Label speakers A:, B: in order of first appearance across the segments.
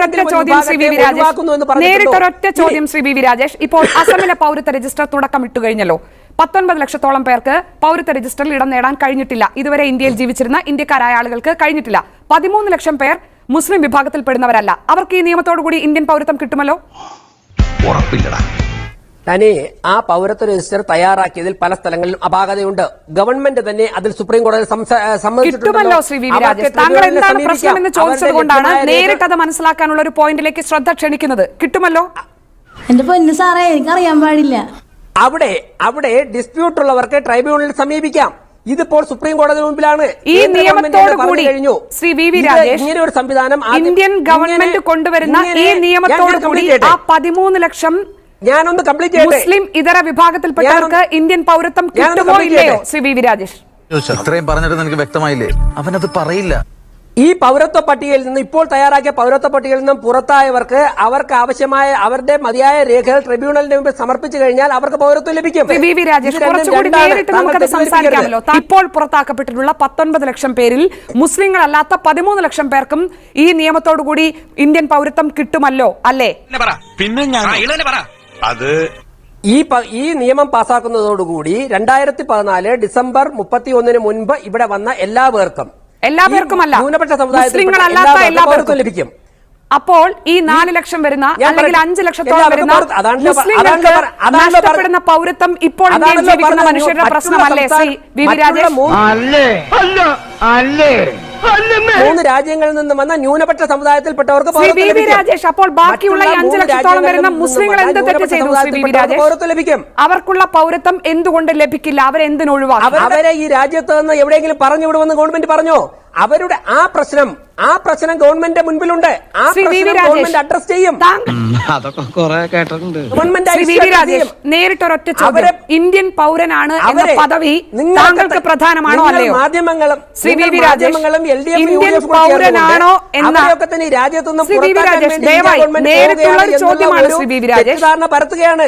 A: നേരിട്ടൊരൊറ്റ ചോദ്യം ശ്രീ വി രാജേഷ്. നേരിട്ടൊരൊറ്റ ചോദ്യം ശ്രീ വി രാജേഷ്. ഇപ്പോൾ അസമിലെ പൗരത്വ രജിസ്റ്റർ തുടക്കം ഇട്ടു കഴിഞ്ഞല്ലോ. പത്തൊൻപത് ലക്ഷത്തോളം പേർക്ക് പൗരത്വ രജിസ്റ്ററിൽ ഇടം നേടാൻ കഴിഞ്ഞിട്ടില്ല. ഇതുവരെ ഇന്ത്യയിൽ ജീവിച്ചിരുന്ന ഇന്ത്യക്കാരായ ആളുകൾക്ക് കഴിഞ്ഞിട്ടില്ല. പതിമൂന്ന് ലക്ഷം പേർ മുസ്ലിം വിഭാഗത്തിൽപ്പെടുന്നവരല്ല. അവർക്ക് ഈ നിയമത്തോടുകൂടി ഇന്ത്യൻ പൗരത്വം കിട്ടുമല്ലോ?
B: ഉറപ്പില്ലടാ.
C: തനി ആ പൗരത്വ രജിസ്റ്റർ തയ്യാറാക്കിയതിൽ പല സ്ഥലങ്ങളിലും അപാകതയുണ്ട്. ഗവൺമെന്റ് തന്നെ അതിൽ സുപ്രീം കോടതി.
A: കിട്ടുമല്ലോ ശ്രീ വി താങ്കൾ എന്താണ് പ്രശ്നം
C: സമീപിക്കാം.
A: എന്ന് ചോദിച്ചത്
C: അവരുടെ
A: കൊണ്ടാണ് നേരിട്ട് അത് മനസ്സിലാക്കാനുള്ള ഒരു പോയിന്റിലേക്ക് ശ്രദ്ധ ക്ഷണിക്കുന്നത്. കിട്ടുമല്ലോ?
D: എന്റെ പൊന്നു സാറേ എനിക്കറിയാൻ പാടില്ല.
C: അവിടെ അവിടെ ഡിസ്പ്യൂട്ട് ഉള്ളവർക്ക് ട്രൈബ്യൂണലിൽ സമീപിക്കാം. ഇതിപ്പോൾ സുപ്രീം കോടതി മുമ്പിലാണ്.
A: ഈ നിയമത്തോടു കൂടി
C: കഴിഞ്ഞു.
A: ശ്രീ വി വി രാജേഷ്
C: ഇങ്ങനെ ഒരു സംവിധാനം
A: ഇന്ത്യൻ ഗവൺമെന്റ് കൊണ്ടുവരുന്ന ഈ നിയമത്തോട് കൂടി ആ പതിമൂന്ന് ലക്ഷം
C: ഞാനൊന്ന് കംപ്ലീറ്റ് ചെയ്യട്ടെ?
A: മുസ്ലിം ഇതര വിഭാഗത്തിൽപ്പെട്ടവർക്ക് ഇന്ത്യൻ പൗരത്വം കിട്ടുമോ ഇല്ലയോ. ശ്രീ വി രാജേഷ്?
B: ഇത്രയും പറഞ്ഞിട്ട് നിനക്ക് വ്യക്തമായില്ലേ? അവനത് പറയില്ല.
C: ഈ പൗരത്വ പട്ടികയിൽ നിന്ന് ഇപ്പോൾ തയ്യാറാക്കിയ പൗരത്വ പട്ടികയിൽ നിന്നും പുറത്തായവർക്ക് അവർക്ക് ആവശ്യമായ അവരുടെ മതിയായ രേഖകൾ ട്രിബ്യൂണലിന് മുമ്പിൽ സമർപ്പിച്ചു കഴിഞ്ഞാൽ അവർക്ക് പൗരത്വം ലഭിക്കും.
A: ഇപ്പോൾ പുറത്താക്കപ്പെട്ടിട്ടുള്ള പത്തൊൻപത് ലക്ഷം പേരിൽ മുസ്ലിങ്ങളല്ലാത്ത പതിമൂന്ന് ലക്ഷം പേർക്കും ഈ നിയമത്തോടു കൂടി ഇന്ത്യൻ പൗരത്വം കിട്ടുമല്ലോ അല്ലേ?
E: പിന്നെ ഞാൻ
F: അത്
C: ഈ ഈ നിയമം പാസാക്കുന്നതോടുകൂടി രണ്ടായിരത്തി പതിനാല് ഡിസംബർ മുപ്പത്തി ഒന്നിന് മുൻപ് ഇവിടെ വന്ന എല്ലാ പേർക്കും
A: എല്ലാ
C: പേർക്കും
A: പേർക്കുമല്ല
C: ന്യൂനപക്ഷ സമുദായത്തിൽ
A: എല്ലാ പേർക്കും
C: ലഭിക്കും.
A: അപ്പോൾ ഈ നാല് ലക്ഷം വരുന്ന അല്ലെങ്കിൽ അഞ്ചു ലക്ഷത്തോളം വരുന്ന മുസ്ലിങ്ങൾക്ക് നഷ്ടപ്പെടുന്ന പൗരത്വം ഇപ്പോൾ ഇന്ത്യയിൽ ജീവിക്കുന്ന. മനുഷ്യരുടെ പ്രശ്നമല്ലേ
C: സി.
A: വി. വി.
C: അല്ലേ?
A: രാജേഷ്
C: മൂന്ന് രാജ്യങ്ങളിൽ നിന്ന് വന്ന ന്യൂനപക്ഷ സമുദായത്തിൽപ്പെട്ടവർക്ക്
A: രാജേഷ് അപ്പോൾ ബാക്കിയുള്ള അഞ്ച് ലക്ഷത്തോളം വരുന്ന മുസ്ലിങ്ങൾ എന്ത് തെറ്റ് ചെയ്തു
C: പൗരത്വം ലഭിക്കും.
A: അവർക്കുള്ള പൗരത്വം എന്തുകൊണ്ട് ലഭിക്കില്ല? അവരെന്തിനൊഴിവാക്കും?
C: അവരെ ഈ രാജ്യത്ത് നിന്ന് എവിടെയെങ്കിലും പറഞ്ഞു വിടുമെന്ന് ഗവൺമെന്റ് പറഞ്ഞോ? അവരുടെ ആ പ്രശ്നം ആ പ്രശ്നം ഗവൺമെന്റ് മുൻപിലുണ്ട്. ആ
A: ശ്രീ വി വി
C: പ്രശ്നം ഗവൺമെന്റ് അഡ്രസ് ചെയ്യും.
E: അതൊക്കെ കൊറേ കേട്ടിട്ടുണ്ട്.
C: ഗവൺമെന്റ്
A: വി നേരിട്ടൊരൊറ്റ ചോദ്യം. ഇന്ത്യൻ പൗരനാണ് എന്ന പദവി
C: നിങ്ങൾക്ക്
A: താങ്കൾക്ക് പ്രധാനമാണോ അല്ലയോ?
C: മാധ്യമങ്ങളും
A: Shri V V Rajesh Indian പൗരനാണോ എന്ന
C: രാജ്യത്തുനിന്ന് തന്നെ ഈ രാജ്യത്ത് നിന്ന്
A: ശ്രീ വി വി രാജേഷ് ദയവായി നേരിട്ടുള്ള ഒരു ചോദ്യമാണ് ശ്രീ വി വി രാജേഷ്.
C: പരത്തുകയാണ്.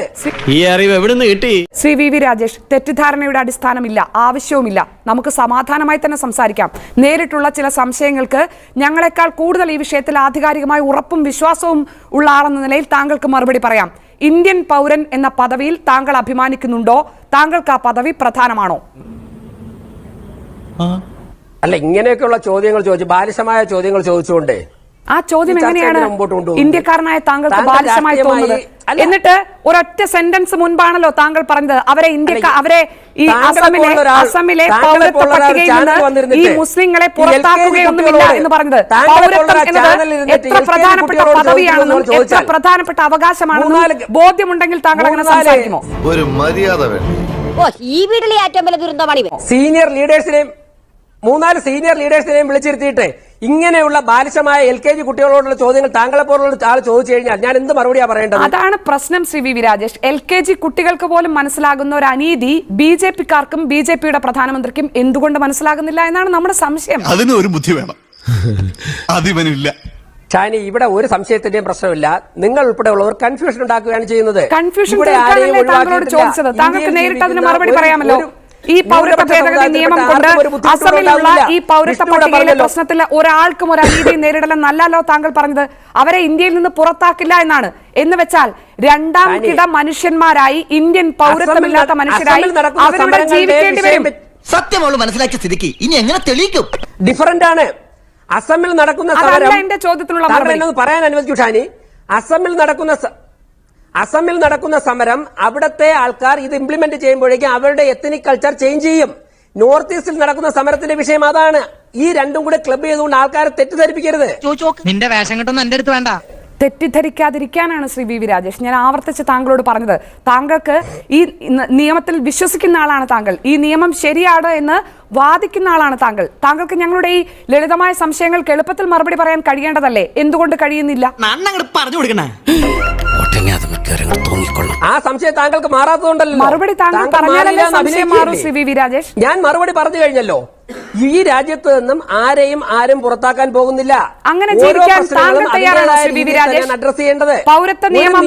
E: ഈ അറിവ് എവിടുന്ന് കിട്ടി?
A: ശ്രീ വി വി രാജേഷ് തെറ്റിദ്ധാരണയുടെ അടിസ്ഥാനമില്ല ആവശ്യവുമില്ല. നമുക്ക് സമാധാനമായി തന്നെ സംസാരിക്കാം. നേരിട്ടുള്ള ചില സംശയങ്ങൾക്ക് ഞങ്ങളെക്കാൾ കൂടുതൽ ഈ വിഷയത്തിൽ ആധികാരികമായി ഉറപ്പും വിശ്വാസവും ഉള്ള ആളെന്ന നിലയിൽ താങ്കൾക്ക് മറുപടി പറയാം. ഇന്ത്യൻ പൗരൻ എന്ന പദവിയിൽ താങ്കൾ അഭിമാനിക്കുന്നുണ്ടോ? താങ്കൾക്ക് ആ പദവി പ്രധാനമാണോ?
C: അല്ല ഇങ്ങനെയൊക്കെയുള്ള ചോദ്യങ്ങൾ ചോദിച്ചു ബാലിശമായ ചോദ്യങ്ങൾ ചോദിച്ചുകൊണ്ടേ
A: ആ ചോദ്യം എങ്ങനെയാണ്? ഇന്ത്യക്കാരനായ താങ്കൾക്ക്
C: താങ്കൾ
A: ബാലിശമായി തോന്നുന്നത്. എന്നിട്ട് ഒരൊറ്റ സെന്റൻസ് മുൻപാണല്ലോ താങ്കൾ പറഞ്ഞത്. അവരെ
C: ഇന്ത്യയ്ക്ക്
A: അവരെ ഈ അസമിലെ അസമിലെ പൗരത്വ പട്ടികയിൽ നിന്ന് ഈ മുസ്ലിങ്ങളെ പുറത്താക്കുകയൊന്നുമില്ല എന്ന് പറഞ്ഞത്. പൗരത്വം എന്നത് എത്ര പ്രധാനപ്പെട്ട പദവിയാണെന്നും എത്ര പ്രധാനപ്പെട്ട അവകാശമാണെന്നും ബോധ്യമുണ്ടെങ്കിൽ താങ്കൾ അങ്ങനെ സംസാരിക്കുമോ?
B: ഒരു മര്യാദ
G: ഓ ഈ വീട്ടിലെ ഏറ്റവും വലിയ ദുരന്തമാണ്
C: സീനിയർ ലീഡേഴ്സിനെയും മൂന്നാൽ സീനിയർ ലീഡേഴ്സിനെയും വിളിച്ചിരുത്തിയിട്ട്. ഇങ്ങനെയുള്ള ബാലിശമായ എൽ കെ ജി കുട്ടികളോടുള്ള ചോദ്യങ്ങൾ താങ്കളെ പോലുള്ള ആൾ ചോദിച്ചു കഴിഞ്ഞാൽ ഞാൻ എന്ത് മറുപടിയാണ് പറയേണ്ടത്?
A: അതാണ് പ്രശ്നം Shri V V Rajesh L K G കുട്ടികൾക്ക് പോലും മനസ്സിലാകുന്ന ഒരു അനീതി ബി ജെ പിക്കാർക്കും ബി ജെ പിയുടെ പ്രധാനമന്ത്രിക്കും എന്തുകൊണ്ട് മനസ്സിലാകുന്നില്ല എന്നാണ് നമ്മുടെ സംശയം.
H: അതിന് ഒരു ബുദ്ധി വേണം. അതിവനില്ല.
C: ഷാനി ഇവിടെ ഒരു സംശയത്തിന്റെയും പ്രശ്നമില്ല. നിങ്ങൾ ഉൾപ്പെടെയുള്ളവർ കൺഫ്യൂഷൻ ഉണ്ടാക്കുകയാണ് ചെയ്യുന്നത്.
A: കൺഫ്യൂഷൻ
C: ഇവിടെ ആരെയും
A: തീർക്കാനല്ലേ താങ്കളോട്
C: ഒഴിവാക്കിയിട്ടില്ല.
A: ചോദിച്ചത്. താങ്കൾക്ക് നേരിട്ട് അതിന് മറുപടി പറയാമല്ലോ? ഈ പൗരത്വ ഭേദഗതി നിയമം കൊണ്ട് അസമിലുള്ള ഈ പൗരത്വ പട്ടികയിലെ പ്രശ്നത്തിൽ ഒരാൾക്കും ഒരു അനീതി നേരിടലെന്നല്ലല്ലോ താങ്കൾ പറഞ്ഞത്. അവരെ ഇന്ത്യയിൽ നിന്ന് പുറത്താക്കില്ല എന്നാണ്. എന്ന് വെച്ചാൽ രണ്ടാം കിട മനുഷ്യന്മാരായി ഇന്ത്യൻ പൗരത്വമില്ലാത്ത മനുഷ്യരായി അവരിവിടെ ജീവിക്കേണ്ടി വരും.
I: സത്യം അവൾ മനസ്സിലാക്കിയ സ്ഥിതിക്ക് ഇനി എങ്ങനെ തെളിയിക്കും?
C: ഡിഫറന്റ് ആണ്. അസമിൽ നടക്കുന്ന സമരം പറയാൻ അനുവദിക്കൂ ഷാനി. അസമിൽ നടക്കുന്ന അസമിൽ നടക്കുന്ന സമരം അവിടത്തെ ആൾക്കാർ ഇത് ഇംപ്ലിമെന്റ് ചെയ്യുമ്പോഴേക്കും അവരുടെ എത്തനിക് കൾച്ചർ ചേഞ്ച് ചെയ്യും. നോർത്ത് ഈസ്റ്റിൽ നടക്കുന്ന സമരത്തിന്റെ വിഷയം അതാണ്. ഈ രണ്ടും കൂടെ ക്ലബ് ചെയ്തുകൊണ്ട് ആൾക്കാരെ തെറ്റിദ്ധരിപ്പിക്കരുത്.
J: നിന്റെ വേഷം കിട്ടുന്ന എന്റെ അടുത്ത് വേണ്ട.
A: തെറ്റിദ്ധരിക്കാതിരിക്കാനാണ് ശ്രീ വി വി രാജേഷ്. ഞാൻ ആവർത്തിച്ച് താങ്കളോട് പറഞ്ഞത്. താങ്കൾക്ക് ഈ നിയമത്തിൽ വിശ്വസിക്കുന്ന ആളാണ് താങ്കൾ. ഈ നിയമം ശരിയാണ് എന്ന് വാദിക്കുന്ന ആളാണ് താങ്കൾ. താങ്കൾക്ക് ഞങ്ങളുടെ ഈ ലളിതമായ സംശയങ്ങൾക്ക് എളുപ്പത്തിൽ മറുപടി പറയാൻ കഴിയേണ്ടതല്ലേ? എന്തുകൊണ്ട് കഴിയുന്നില്ല?
I: പറഞ്ഞു കൊടുക്കണേ.
E: ഒട്ടനെ അത് മിക്കവാറും തോന്നിക്കൊള്ളാം
C: ആ സംശയം താങ്കൾക്ക് മാറാത്തതുകൊണ്ടല്ലോ
A: മറുപടി താങ്കൾ പറഞ്ഞാലല്ലേ സംശയം മാറും? ശ്രീ വി രാജേഷ്.
C: ഞാൻ മറുപടി പറഞ്ഞു കഴിഞ്ഞല്ലോ. ഈ രാജ്യത്ത് നിന്നും ആരെയും ആരും പുറത്താക്കാൻ പോകുന്നില്ല.
A: അങ്ങനെ ജീവിക്കാൻ താങ്കൾ തയ്യാറാണോ
C: അതിന്റേതായ
A: Shri V V Rajesh?
C: Address ചെയ്യേണ്ടത്.
A: പൗരത്വ നിയമം-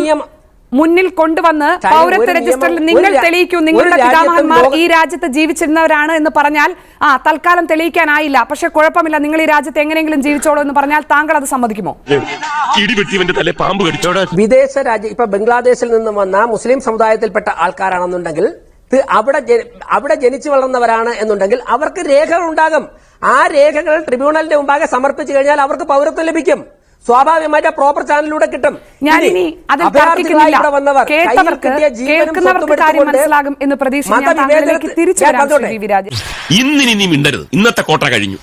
A: മുന്നിൽ കൊണ്ടുവന്ന് പൗരത്വ രജിസ്റ്ററിൽ നിങ്ങൾ തെളിയിക്കൂ. നിങ്ങളുടെ പിതാമഹന്മാർ ഈ രാജ്യത്ത് ജീവിച്ചിരുന്നവരാണ് എന്ന് പറഞ്ഞാൽ ആ തൽക്കാലം തെളിയിക്കാനായില്ല. പക്ഷെ കുഴപ്പമില്ല. നിങ്ങൾ ഈ രാജ്യത്ത് എങ്ങനെയെങ്കിലും ജീവിച്ചോളൂ എന്ന് പറഞ്ഞാൽ താങ്കൾ അത് സമ്മതിക്കുമോ?
C: വിദേശ രാജ്യം ഇപ്പൊ ബംഗ്ലാദേശിൽ നിന്നും വന്ന മുസ്ലിം സമുദായത്തിൽപ്പെട്ട ആൾക്കാരാണെന്നുണ്ടെങ്കിൽ അവിടെ അവിടെ ജനിച്ചു വളർന്നവരാണ് എന്നുണ്ടെങ്കിൽ അവർക്ക് രേഖകൾ ഉണ്ടാകും ആ രേഖകൾ ട്രിബ്യൂണലിന്റെ മുമ്പാകെ സമർപ്പിച്ചു കഴിഞ്ഞാൽ അവർക്ക് പൗരത്വം ലഭിക്കും. സ്വാഭാവികമായിട്ട് പ്രോപ്പർ ചാനലിലൂടെ കിട്ടും.
A: ഞാനിനി
C: ഇനി
A: അതിൽ തർക്കിക്കുന്നില്ല കേട്ടവർക്ക്
C: ജീവനും
A: കേൾക്കുന്നവർക്ക് കാര്യം മനസ്സിലാകും എന്ന് പ്രതീക്ഷിച്ച് തിരിച്ചു
H: ഇന്നിനി നീ മിണ്ടരുത്. ഇന്നത്തെ കോട്ട കഴിഞ്ഞു.